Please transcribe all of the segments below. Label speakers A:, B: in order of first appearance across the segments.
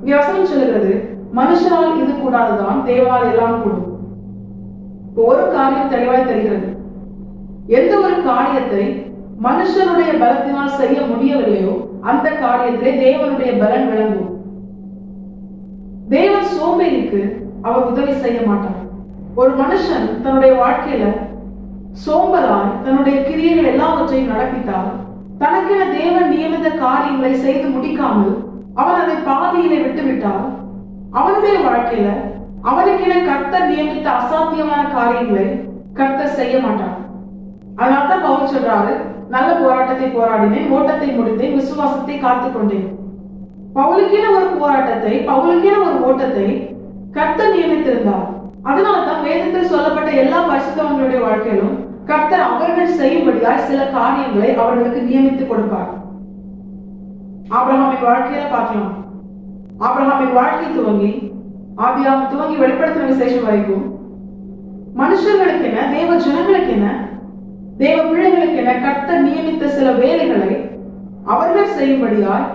A: இங்கே சொல்லுகிறது மனுஷனால் இது கூடாதுதான் தேவால் எல்லாம் கூடும். ஒரு காரியம் தெளிவாய் தெரிகிறது. எந்த ஒரு காரியத்தை மனுஷனுடைய பலத்தினால் செய்ய முடியவில்லையோ அந்த காரியத்திலே தேவனுடைய பலன் விளங்கும். தேவன் சோம்பேறிக்கு அவர் உதவி செய்ய மாட்டார். ஒரு மனுஷன் தன்னுடைய வாழ்க்கையில சோம்பலாய் தன்னுடைய கிரியைகள் எல்லாவற்றையும் நடப்பித்தால் தனக்கென தேவன் நியமித்த காரியங்களை செய்து முடிக்காமல் அவன் அதை அவனுடைய வாழ்க்கையில அவனுக்கென கர்த்தர் நியமித்த அசாத்தியமான காரியங்களை கர்த்தர் செய்ய மாட்டான் அதனால தான் பவுல் சொல்றாரு நல்ல போராட்டத்தை போராடினேன் ஓட்டத்தை முடித்தேன் விசுவாசத்தை காத்துக் கொண்டேன். பவுலுக்கென ஒரு போராட்டத்தை பவுலுக்கென ஒரு ஓட்டத்தை கர்த்தர் நியமித்திருந்தார். அதனால்தான் வேதத்தில் சொல்லப்பட்ட எல்லா பரிசுத்தவங்களுடைய வாழ்க்கையிலும் கர்த்தர் அவர்கள் செய்யும்படியாய் சில காரியங்களை அவர்களுக்கு நியமித்து கொடுப்பார். ஆபிரகாமின் வாழ்க்கையில பார்க்கலாம். ஆபிரஹாமின் வாழ்க்கை துவங்கி ஆபியாம் துவங்கி வெளிப்படுத்தின விசேஷம் வரைக்கும் என்ன தேவ ஜனங்களுக்கு என்ன தேவ பிள்ளைகளுக்கென கர்த்தர் நியமித்த சில வேலைகளை அவர்கள் செய்யும்படியால்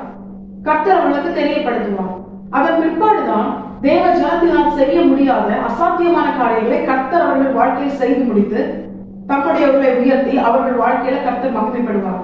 A: கர்த்தர் அவர்களுக்கு தெரியப்படுத்துவார். அதன் பிற்பாடுதான் தேவ ஜனத்தினால் செய்ய முடியாத அசாத்தியமான காரியங்களை கர்த்தர் அவர்கள் வாழ்க்கையில் செய்து முடித்து தம்முடையவர்களை உயர்த்தி அவர்கள் வாழ்க்கையில கர்த்தர் மகிமைப்படுவார்.